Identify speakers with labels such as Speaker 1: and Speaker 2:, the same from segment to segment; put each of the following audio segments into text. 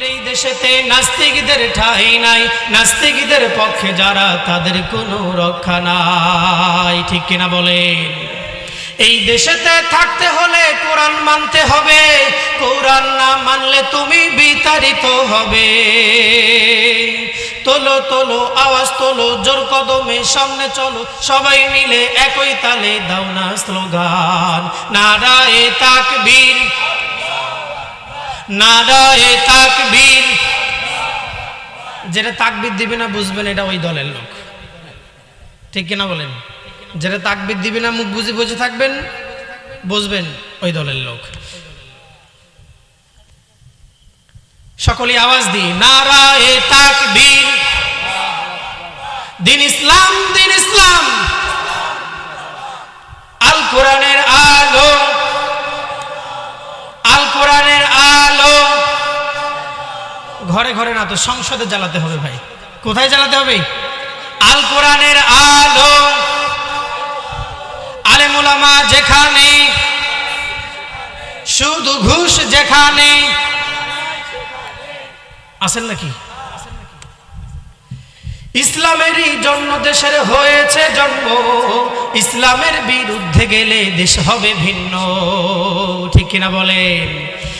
Speaker 1: এই দেশেতে নাস্তিকদের ঠাই নাই। নাস্তিকদের পক্ষে যারা, তাদের কোনো রক্ষা নাই। ঠিক কিনা বলেন? এই দেশেতে থাকতে হলে কোরআন মানতে হবে। কোরআন না মানলে তুমি বিতাড়িত হবে। তোলো তোলো, আওয়াজ তোলো, জোর কদমে সামনে চলো। সবাই মিলে একই তালে দাও না স্লোগান। নারায়ে তাকবীর। নারায়ে তাকবীর। যেটা তাকবীর দিবে না বুঝবেন, এটা ওই দলের লোক। ঠিক কিনা বলেন? যেটা তাকবীর দিবে না মুখ বুঝে বুঝে থাকবেন, বুঝবেন ওই দলের লোক। সকলে আওয়াজ দিই, নারায়ে তাকবীর। দিন ইসলাম দিন ইসলাম। আল কোরআনের আলো আল কোরআনের আলো ঘরে ঘরে না, তো সংসদে জ্বালাতে হবে ভাই। কোথায় জ্বালাতে হবে? আল। কোরআনের আলো আলেমুলামা যেখানে, শুধু ঘুষ যেখানে। আছেন নাকি? ইসলামেরই জন্ম দেশের হয়েছে জন্ম। ইসলামের বিরুদ্ধে গেলে দেশ হবে ভিন্ন। ঠিক কিনা বলেন?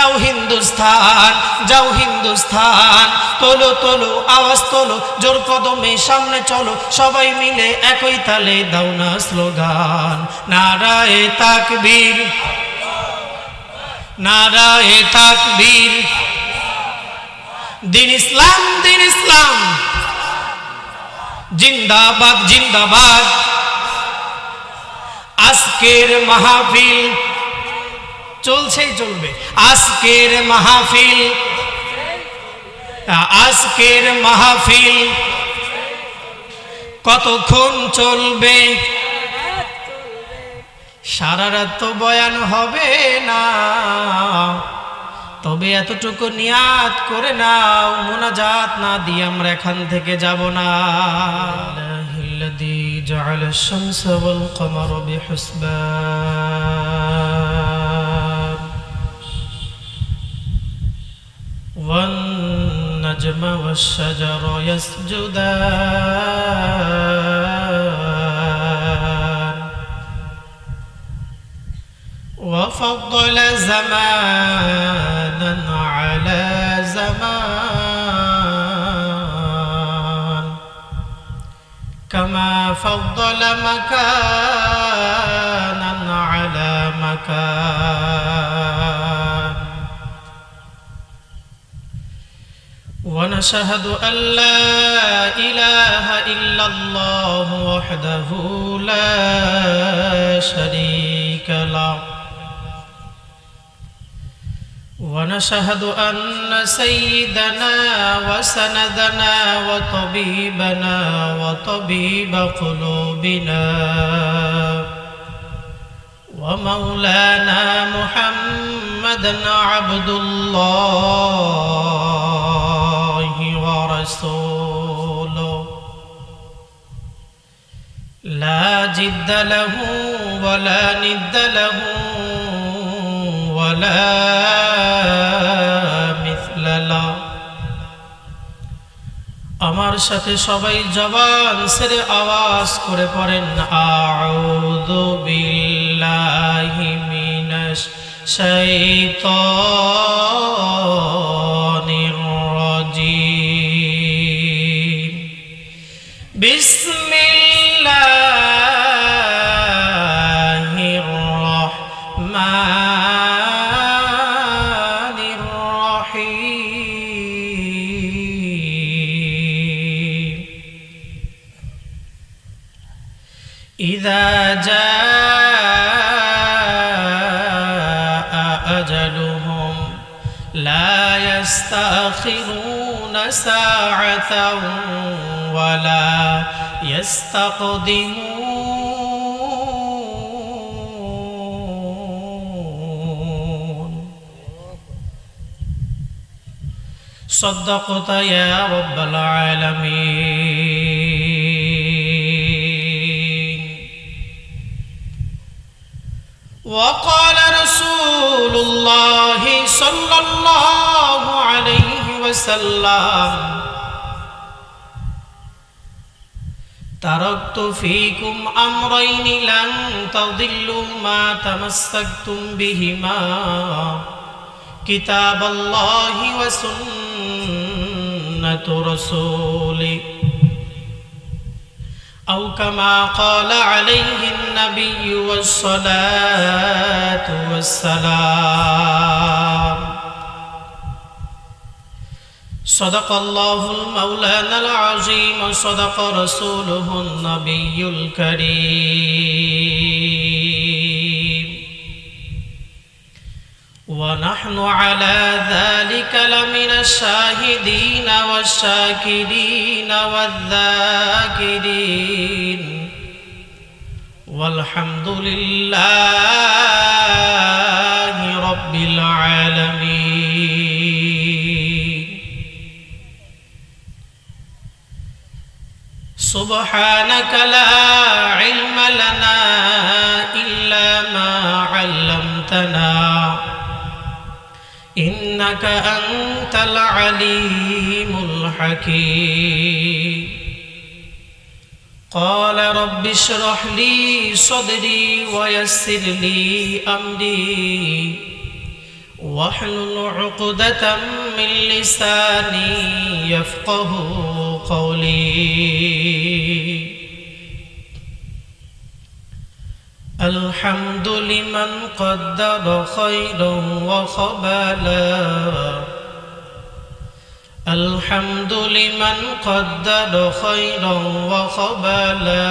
Speaker 1: যাও হিন্দুস্তান যাও হিন্দুস্তান তোলো তোলো, আওয়াজ তোলো, জোর কদমে সামনে চলো, সবাই মিলে একই তালে দাও না স্লোগান। নারায়ে তাকবীর নারায়ে তাকবীর। দিন ইসলাম দিন ইসলাম। জিন্দাবাদ জিন্দাবাদ। আজকের মাহফিল চলছেই চলবে আজকের মাহফিল আজকের মাহফিল কতক্ষণ চলবে সারা রাত তো বয়ান হবে না তবে এতটুকু নিয়াত করে নাও মোনাজাত না দিয়ে আমরা এখান থেকে যাব না الذي جعل الشمس والقمر بحسبان والنجم والشجر يسجدان. وفضل زمانا على زمان. كما فضل مكانا ونشهد أن لا إله إلا الله وحده لا شريك له. ونشهد أن سيدنا وسندنا وطبيبنا وطبيب قلوبنا ومولانا محمدا عبد الله ورسوله لا جد له ولا ند له ولا مثل له আমার সাথে সবাই জবান সেরে আওয়াজ করে পড়েন আউযু বিল্লাহি মিনাশ শাইতানির ولا يستقدمون. صدقت يا رب العالمين. وقال رسول الله صلى الله عليه وسلم تركت فيكم أمرين لن تضلوا ما تمسكتم بهما كتاب الله وسنة رسوله أو كما قال عليه النبي والصلاة والسلام صدق الله المولانا العظيم صدق رسوله النبي الكريم. ونحن على ذلك لمن الشاهدين والشاكرين والذاكرين. والحمد لله رب العالمين. سبحانك لا علم لنا إلا ما علمتنا إنك أنت العليم الحكيم قال رب اشرح لي صدري ويسر لي أمري واحلل عقدة من لساني يفقه قولي. الحمد لمن قدر خيرا وخبالا الحمد لمن قدر خيرا وخبالا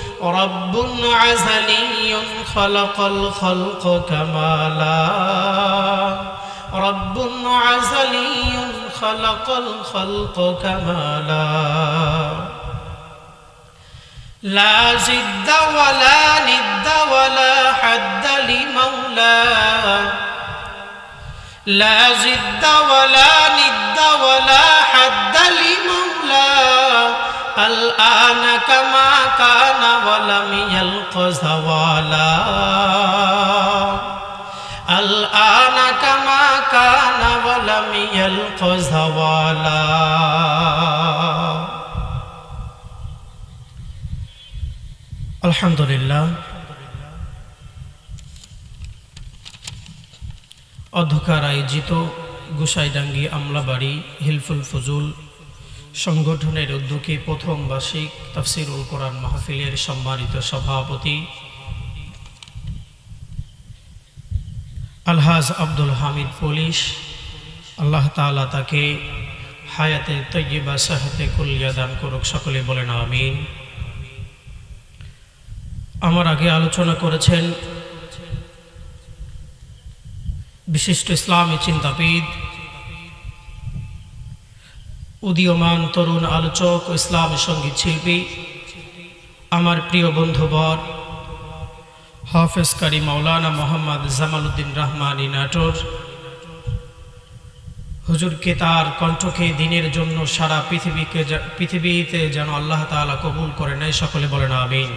Speaker 1: رب عزلي خلق الخلق كمالا رب عزلي خلق الخلق كمالا لا. زد ولا ند ولا حد لمولاه لا زد ولا ند ولا الآن كما كان ولم يلق زوالا الآن كما كان ولم يلق زوالا আলহামদুলিল্লাহ অধ্যকার আয়োজিত গোসাইডাঙ্গি আমলাবাড়ি হিলফুল ফজুল সংগঠনের উদ্যোগে প্রথম বার্ষিক তাফসিরুল কোরআন মাহফিলের সম্মানিত সভাপতি আলহাজ আব্দুল হামিদ পুলিশ, আল্লাহ তাআলা তাকে হায়াতে তৈয়বা সাহাতে কুলিয়া দান করুক, সকলে বলেন আমিন। আমার আগে আলোচনা করেছেন বিশিষ্ট ইসলামী চিন্তাবিদ উদীয়মান তরুণ আলোচক ও ইসলামী সংগীত শিল্পী, আমার প্রিয় বন্ধুবর, হাফেজ কারি মাওলানা মোহাম্মদ জামালউদ্দিন রহমানী নাটোর। হুজুরকে তার কণ্ঠকে দিনের জন্য সারা পৃথিবীকে পৃথিবীতে যেন আল্লাহ তাআলা কবুল করে নেয়, সকলে বলেন আমিন।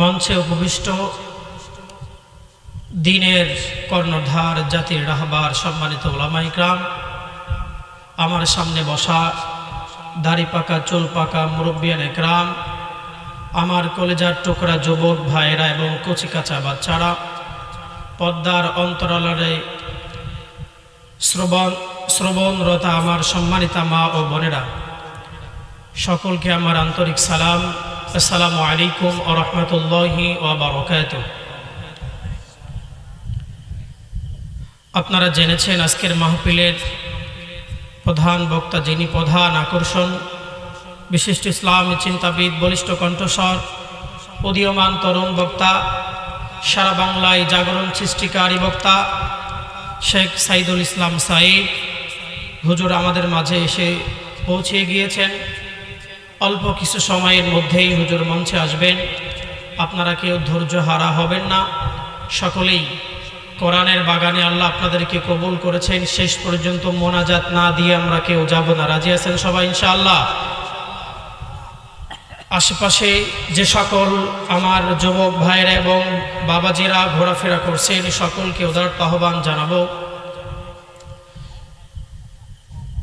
Speaker 1: মঞ্চে উপবিষ্ট দিনের কর্ণধার, জাতির রাহবার সম্মানিত ওলামাইকরাম আমার সামনে বসা দাড়ি পাকা, চুল পাকা মুরব্বিয়ান একরাম আমার কলেজার টুকরা যুবক ভাইয়েরা এবং কচিকাচা বাচ্চারা, পদ্মার অন্তরালয়ে শ্রবণ, শ্রবণরতা আমার সম্মানিতা মা ও বোনেরা। সকলকে আমার আন্তরিক সালাম। আসসালামু আলাইকুম ও রহমতুল্লাহি ও আপনারা জেনেছেন আজকের মাহফিলের প্রধান বক্তা যিনি প্রধান আকর্ষণ, বিশিষ্ট ইসলামী চিন্তাবিদ, বলিষ্ঠ কণ্ঠস্বর, উদীয়মান তরুণ বক্তা, সারা বাংলায় জাগরণ সৃষ্টিকারী বক্তা শেখ সাইদুল ইসলাম সাইদ হুজুর আমাদের মাঝে এসে পৌঁছে গিয়েছেন। অল্প কিছু সময়ের মধ্যেই হুজুর মঞ্চে আসবেন। আপনারা কেউ ধৈর্য হারা হবেন না। সকলেই কোরআনের বাগানে আল্লাহ আপনাদেরকে কবুল করেছেন। শেষ পর্যন্ত মোনাজাত না দিয়ে আমরা কেউ যাব না। রাজি আছেন সবাই ইনশাআল্লাহ? আশেপাশে যে সকল আমার যুবক ভাইয়েরা এবং বাবাজিরা ঘোরাফেরা করছেন, সকলকে উদারত আহ্বান জানাব।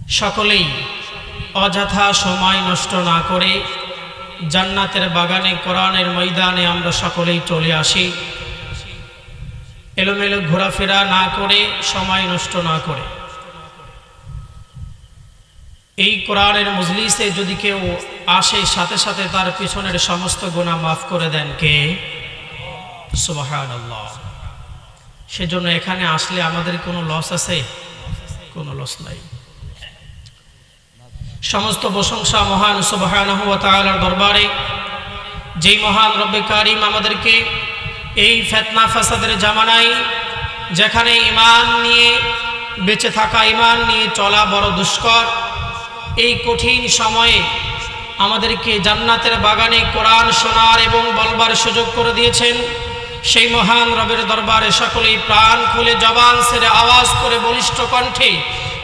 Speaker 1: সকলেই অযথা সময় নষ্ট না করে জান্নাতের বাগানে, কোরআনের ময়দানে আমরা সকলেই চলে আসি। এলোমেলো ঘোরাফেরা না করে, সময় নষ্ট না করে। এই কোরআনের মজলিসে যদি কেউ আসে, সাথে সাথে তার পিছনের সমস্ত গুণা মাফ করে দেন কে? সেজন্য এখানে আসলে আমাদের কোনো লস আছে? কোনো লস নাই। সমস্ত প্রশংসা মহান সুবাহান দরবারে, যেই মহান রব্বে কারিম আমাদেরকে এই ফেতনা ফাসাদের জামানায় যেখানে ইমান নিয়ে, বেঁচে থাকা ইমান নিয়ে চলা বড় দুষ্কর, এই কঠিন সময়ে আমাদেরকে জান্নাতের বাগানে কোরআন শোনার এবং বলবার সুযোগ করে দিয়েছেন। সেই মহান রবের দরবারে সকলেই প্রাণ খুলে জবান সেরে আওয়াজ করে বলিষ্ঠ কণ্ঠে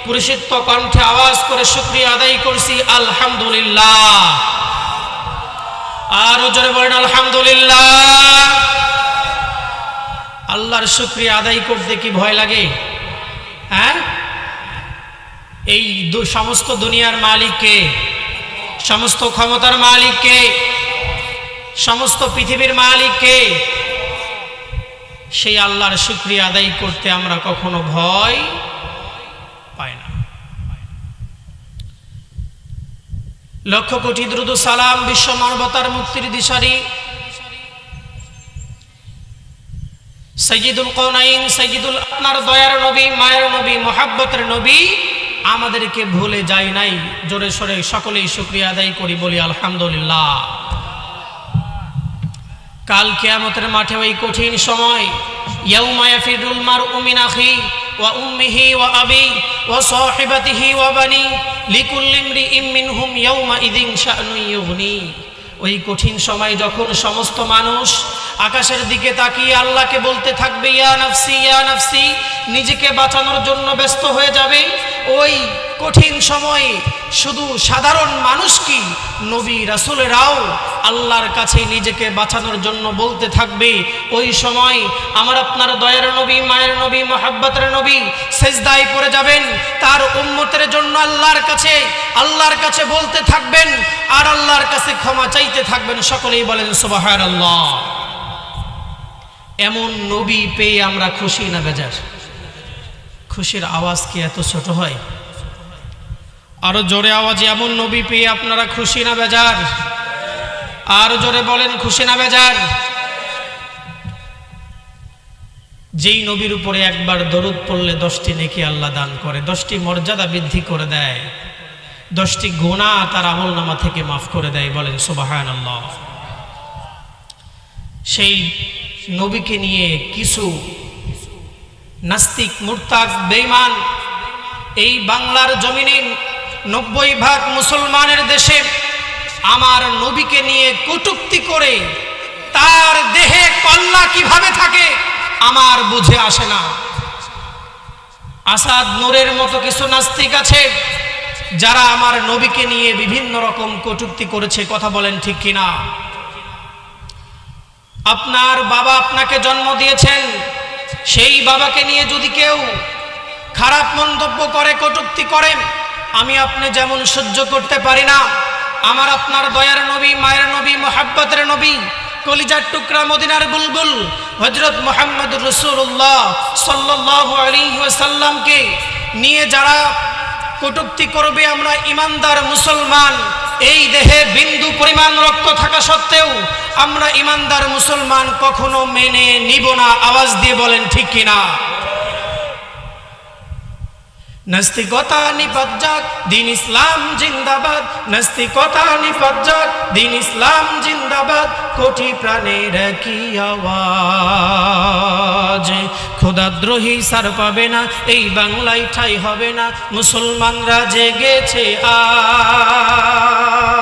Speaker 1: পুরুষিত্ব কণ্ঠে আওয়াজ করে শুক্রিয়া আদায় করছি। আলহামদুলিল্লাহ। আরও জোরে বলেন, আলহামদুলিল্লাহ। আল্লাহর শুক্রিয়া আদায় করতে কি ভয় লাগে? হ্যাঁ? এই সমস্ত দুনিয়ার মালিককে, সমস্ত ক্ষমতার মালিককে, সমস্ত পৃথিবীর মালিককে সেই আল্লাহর শুক্রিয়া আদায় করতে আমরা কখনো ভয় পাই না। লক্ষ কোটি দ্রুত সালাম, বিশ্ব মানবতার মুক্তির দিশারি সৈয়দুল কৌনাইন সৈয়দুল আপনার দয়ার নবী, মায়ের নবী, মোহাব্বতের নবী, আমাদেরকে ভুলে যাই নাই। জোরে সরে সকলেই শুক্রিয়া আদায় করি বলি আলহামদুলিল্লাহ। কাল কেয়ামতের মাঠে ওই কঠিন সময় মার উম্মিহি ওয়া ওই কঠিন সময় যখন সমস্ত মানুষ আকাশের দিকে তাকিয়ে আল্লাহকে বলতে থাকবে, ইয়া নাফসি ইয়া নাফসি, নিজেকে বাঁচানোর জন্য ব্যস্ত হয়ে যাবে। ওই কঠিন সময়ে শুধু সাধারণ মানুষ কি? নবী রাসুলেরাও আল্লাহর কাছে নিজেকে বাঁচানোর জন্য বলতে থাকবে। ওই সময় আমার আপনার দয়ের নবী, মায়ের নবী, মহাব্বতের নবী সেজদায় পড়ে যাবেন। তার উম্মতের জন্য আল্লাহর কাছে আল্লাহর কাছে বলতে থাকবেন। আর আল্লাহর কাছে ক্ষমা চাইতে থাকবেন। সকলেই বলেন সুবাহার আল্লাহ এমন নবী পেয়ে আমরা খুশি না বেজার? খুশির আওয়াজ কি এত ছোট হয়? আরও জোরে আওয়াজে, এমন নবী পেয়ে আপনারা খুশি না বেজার? আরও জোরে বলেন, খুশি না বেজার? যেই নবীর উপরে একবার দরুদ পড়লে দশটি নেকি আল্লাহ দান করে, দশটি মর্যাদা বৃদ্ধি করে দেয়, দশটি গোনা তার আমল নামা থেকে মাফ করে দেয়, বলেন সুবাহান আল্লাহ সেই নবীকে নিয়ে কিছু নাস্তিক মুরতাক বেইমান এই বাংলার জমিনে নব্বই ভাগ মুসলমানের দেশে আমার নবীকে নিয়ে কটুক্তি করে তার দেহে কল্লা কীভাবে থাকে আমার বুঝে আসে না। আসাদ নূরের মতো কিছু নাস্তিক আছে যারা আমার নবীকে নিয়ে বিভিন্ন রকম কটুক্তি করেছে, কথা বলেন ঠিক কিনা? আপনার বাবা আপনাকে জন্ম দিয়েছেন। সেই বাবাকে নিয়ে যদি কেউ খারাপ মন্তব্য করে, কটুক্তি করেন, আমি আপনি যেমন সহ্য করতে পারি না। আমার আপনার দয়ার নবী, মায়ের নবী, মোহাব্বতের নবী, কলিজার টুকরা মদিনার বুলবুল হজরত মোহাম্মদ রসুল্লাহ সাল্লাহ আলী নিয়ে যারা কটুক্তি করবে, আমরা ইমানদার মুসলমান। এই দেহে বিন্দু পরিমাণ রক্ত থাকা সত্ত্বেও আমরা ইমানদার মুসলমান কখনো মেনে নিব না। আওয়াজ দিয়ে বলেন, ঠিক কিনা? নাস্তিকতা নিপাত যাক, দিন ইসলাম জিন্দাবাদ। নাস্তিকতা নিপাত যাক, দিন ইসলাম জিন্দাবাদ। কোটি প্রাণের কি আওয়াজ। খোদাদ্রোহী সার পাবে না, এই বাংলায় ঠাই হবে না। মুসলমানরা জেগেছে আজ।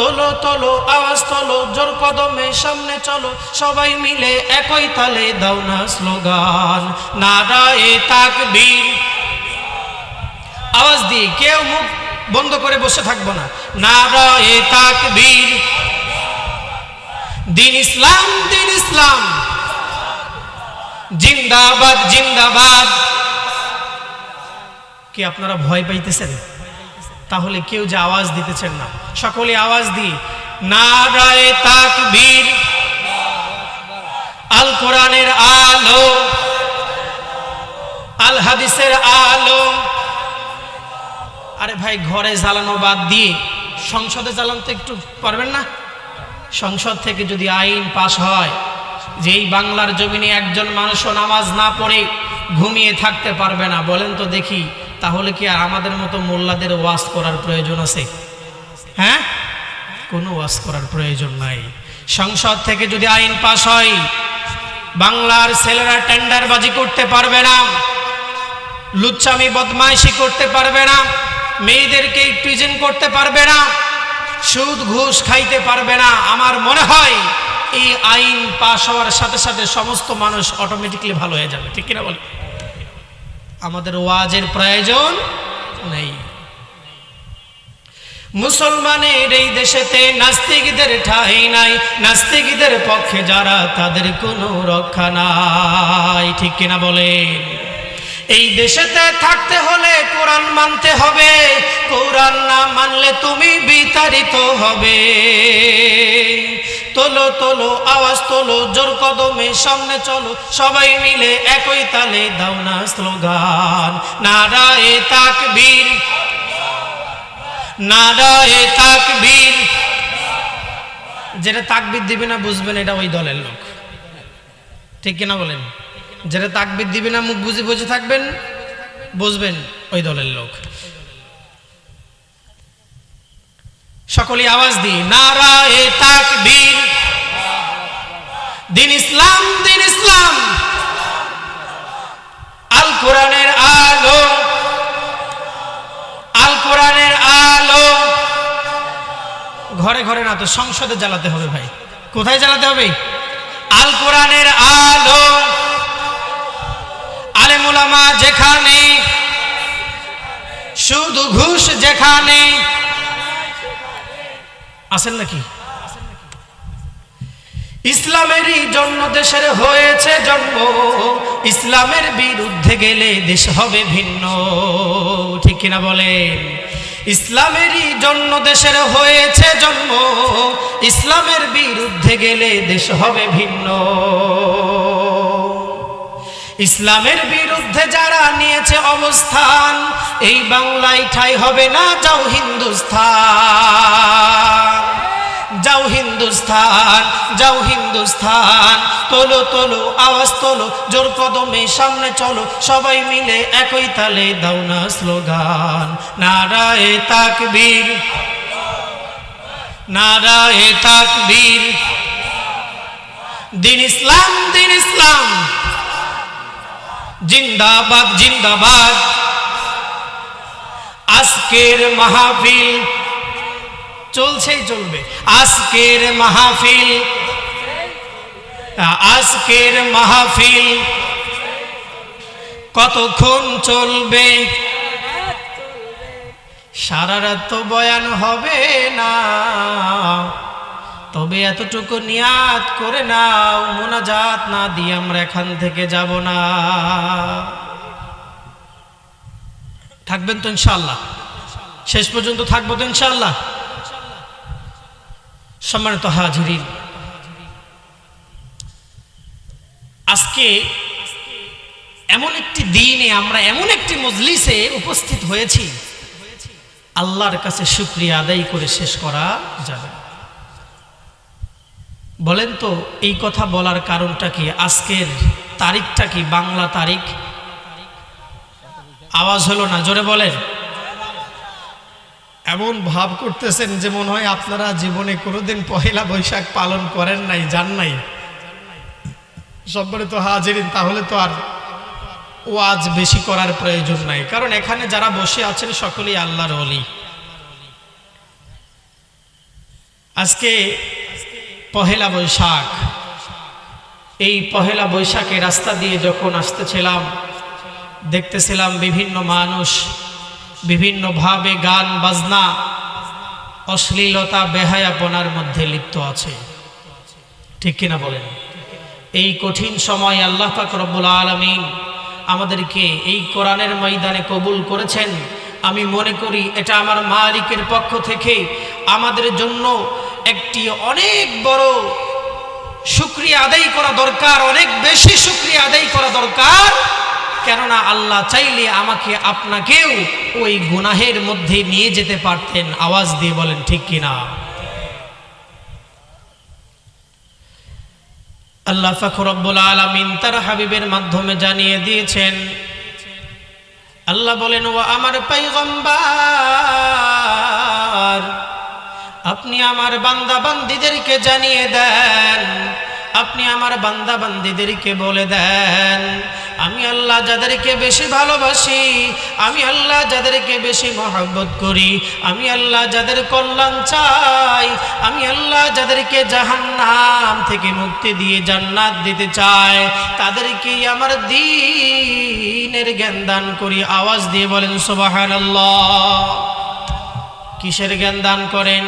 Speaker 1: তোলো তোলো, আওয়াজ তোলো, জোর কদমে সামনে চলো, সবাই মিলে একই তালে দাও না স্লোগান। নারায়ে তাকবীর। আওয়াজ দিয়ে কেউ মুখ বন্ধ করে বসে থাকব না। নারায়ে তাকবীর। দিন ইসলাম দিন ইসলাম। জিন্দাবাদ জিন্দাবাদ। কি আপনারা ভয় পাইতেছেন? তাহলে কেউ যে আওয়াজ দিতেছেন না। সকলে আওয়াজ দিই। নারায়ে তাকবীর। আল কোরআনের আলো। আল হাদিসের আলো। আরে ভাই, ঘরে জ্বালানো বাদ দিয়ে সংসদে জ্বালানো তো একটু পারবেন না? সংসদ থেকে যদি আইন পাশ হয় যে এই বাংলার জমিনে একজন মানুষও নামাজ না পড়ে, ঘুমিয়ে থাকতে পারবে না। বলেন তো দেখি তাহলে কি আর আমাদের মতো মোল্লাদের ওয়াজ করার প্রয়োজন আছে? হ্যাঁ? কোনো ওয়াজ করার প্রয়োজন নাই। সংসদ থেকে যদি আইন পাশ হয়, বাংলার ছেলেরা টেন্ডারবাজি করতে পারবে না লুচ্চামি বদমাইশি করতে পারবে না, মেয়েদেরকে প্রিজেন্ট করতে পারবে না, সুদ, ঘুষ খাইতে পারবে না। আমার মনে হয় এই আইন পাশ হওয়ার সাথে সাথে সমস্ত মানুষ অটোমেটিকলি ভালো হয়ে যাবে। ঠিক কিনা বলে আমাদের ওয়াজের প্রয়োজন নেই। মুসলমানের এই দেশেতে নাস্তিকদের ঠাই নাই, নাস্তিকদের পক্ষে যারা তাদের কোনো রক্ষা নাই। ঠিক কিনা বলেন? এই দেশেতে থাকতে হলে কোরআন মানতে হবে, কোরআন না মানলে তুমি বিতাড়িত হবে। তোলো তোলো, আওয়াজ তোলো, জোর কদমে সামনে চলো, সবাই মিলে একই তালে দাও না স্লোগান। নারায়ে তাকবীর নারায়ে তাকবীর। যেটা তাকবীর দিবে না বুঝবেন এটা ওই দলের লোক। ঠিক কিনা বলেন? যেটা তাকবির দিবে না, মুখ বুঝে বুঝে থাকবেন, বুঝবেন ওই দলের লোক। সকলে আওয়াজ দি নারায়ে তাকবীর। দিন ইসলাম দিন ইসলাম। আল কোরআনের আলো। আল কোরআনের আলো। ঘরে ঘরে না তো সংসদে জ্বালাতে হবে ভাই। কোথায় জ্বালাতে হবে? আল কোরআনের আলো। আলেমুলামা যেখানে, শুধু ঘুষ যেখানে আছেন নাকি? ইসলামেরই জন্ম দেশের হয়েছে জন্ম। ইসলামের বিরুদ্ধে গেলে দেশ হবে ভিন্ন। ঠিক কিনা বলেন? ইসলামেরই জন্ম দেশের হয়েছে জন্ম। ইসলামের বিরুদ্ধে গেলে দেশ হবে ভিন্ন। ইসলামের বিরুদ্ধে যারা নিয়েছে অবস্থান, এই বাংলায় ঠাই হবে না যাও হিন্দুস্থান। যাও হিন্দুস্থান যাও হিন্দুস্থান। তোলো তোলো, আওয়াজ তোলো, জোর কদমে সামনে চলো, সবাই মিলে একই তালে দাও না স্লোগান। নারায়ে তাকবীর নারায়ে তাকবীর। দিন ইসলাম দিন ইসলাম। জিন্দাবাদ জিন্দাবাদ। আজকের মাহফিল চলছেই চলবে। আজকের মাহফিল আজকের মাহফিল কতক্ষণ চলবে? সারা রাত তো বয়ান হবে না। তবে এতটুকু নিয়াত করে নাও, মোনাজাত না দিয়ে আমরা এখান থেকে যাব না। থাকবেন তো ইনশাল্লাহ শেষ পর্যন্ত থাকব তো ইনশাল্লাহ সম্মানিত হাজিরিন, আজকে এমন একটি দিনে আমরা এমন একটি মজলিসে উপস্থিত হয়েছি, আল্লাহর কাছে শুক্রিয়া আদায় করে শেষ করা যাবে। বলেন তো, এই কথা বলার কারণটা কি? আজকের তারিখটা কি? বাংলা তারিখ? আওয়াজ হলো না, জোরে বলেন। এমন ভাব করতেছেন যে মনে হয় আপনারা জীবনে কোনোদিন পহেলা বৈশাখ পালন করেন নাই জান নাই। সব্বরে তো হাজিরিন, তাহলে তো আর ওয়াজ বেশি করার প্রয়োজন নাই। কারণ এখানে যারা বসে আছেন সকলেই আল্লাহর অলি আজকে পহেলা বৈশাখ। এই পহেলা বৈশাখে রাস্তা দিয়ে যখন আসতেছিলাম, দেখতেছিলাম বিভিন্ন মানুষ বিভিন্নভাবে গান, বাজনা, অশ্লীলতা, বেহায়াপনার মধ্যে লিপ্ত আছে। ঠিক কিনা বলেন? এই কঠিন সময় আল্লাহ পাক রব্বুল আলমিন আমাদেরকে এই কোরআনের ময়দানে কবুল করেছেন। আমি মনে করি এটা আমার মালিকের পক্ষ থেকে আমাদের জন্য একটি অনেক বড় শুক্রিয়া আদায় করা দরকার, অনেক বেশি শুক্রিয়া আদায় করা দরকার। কেননা আল্লাহ চাইলে আমাকে আপনাকেও ওই গুনাহের মধ্যে নিয়ে যেতে পারতেন। আওয়াজ দিয়ে বলেন, ঠিক কিনা আল্লাহ ফাখরব্বুল আলমিন তার হাবিবের মাধ্যমে জানিয়ে দিয়েছেন, আল্লাহ বলেন ও আমার পাইগম্বার আপনি আমার বান্দা বান্দিদেরকে জানিয়ে দেন। আপনি আমার বান্দা বান্দিদেরকে বলে দেন। আমি আল্লাহ যাদেরকে বেশি ভালোবাসি, আমি আল্লাহ যাদেরকে বেশি মহব্বত করি, আমি আল্লাহ যাদের কল্যাণ চাই, আমি আল্লাহ যাদেরকে জাহান্নাম থেকে মুক্তি দিয়ে জান্নাত দিতে চাই তাদেরকে আমার দিনের জ্ঞান দান করি। আওয়াজ দিয়ে বলেন সোবাহান কিসের জ্ঞান দান করেন?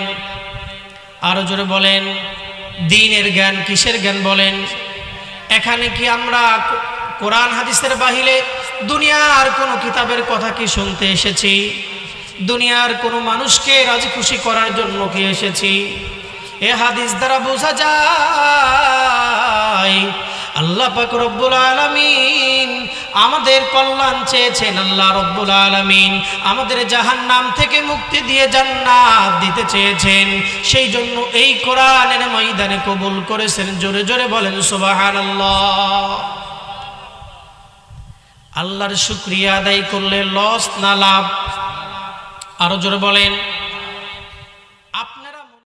Speaker 1: আরও জোরে বলেন, দিনের জ্ঞান কিসের জ্ঞান বলেন? এখানে কি আমরা কোরআন হাদিসের বাহিরে দুনিয়ার কোনো কিতাবের কথা কি শুনতে এসেছি? দুনিয়ার কোনো মানুষকে রাজি খুশি করার জন্য কি এসেছি? এ হাদিস দ্বারা বোঝা যায় আল্লাহ পাক রব্বুল আলামিন আমাদের কল্যাণ চেয়েছেন, আল্লাহ রব্বুল আলামিন আমাদের জাহান্নাম থেকে মুক্তি দিয়ে জান্নাত দিতে চেয়েছেন। সেই জন্য এই কোরআনের ময়দানে কবুল করেছেন, জোরে জোরে বলেন, সুবহানাল্লাহ। আল্লাহর শুক্রিয়া আদায় করলে লস না লাভ। আরও জোরে বলেন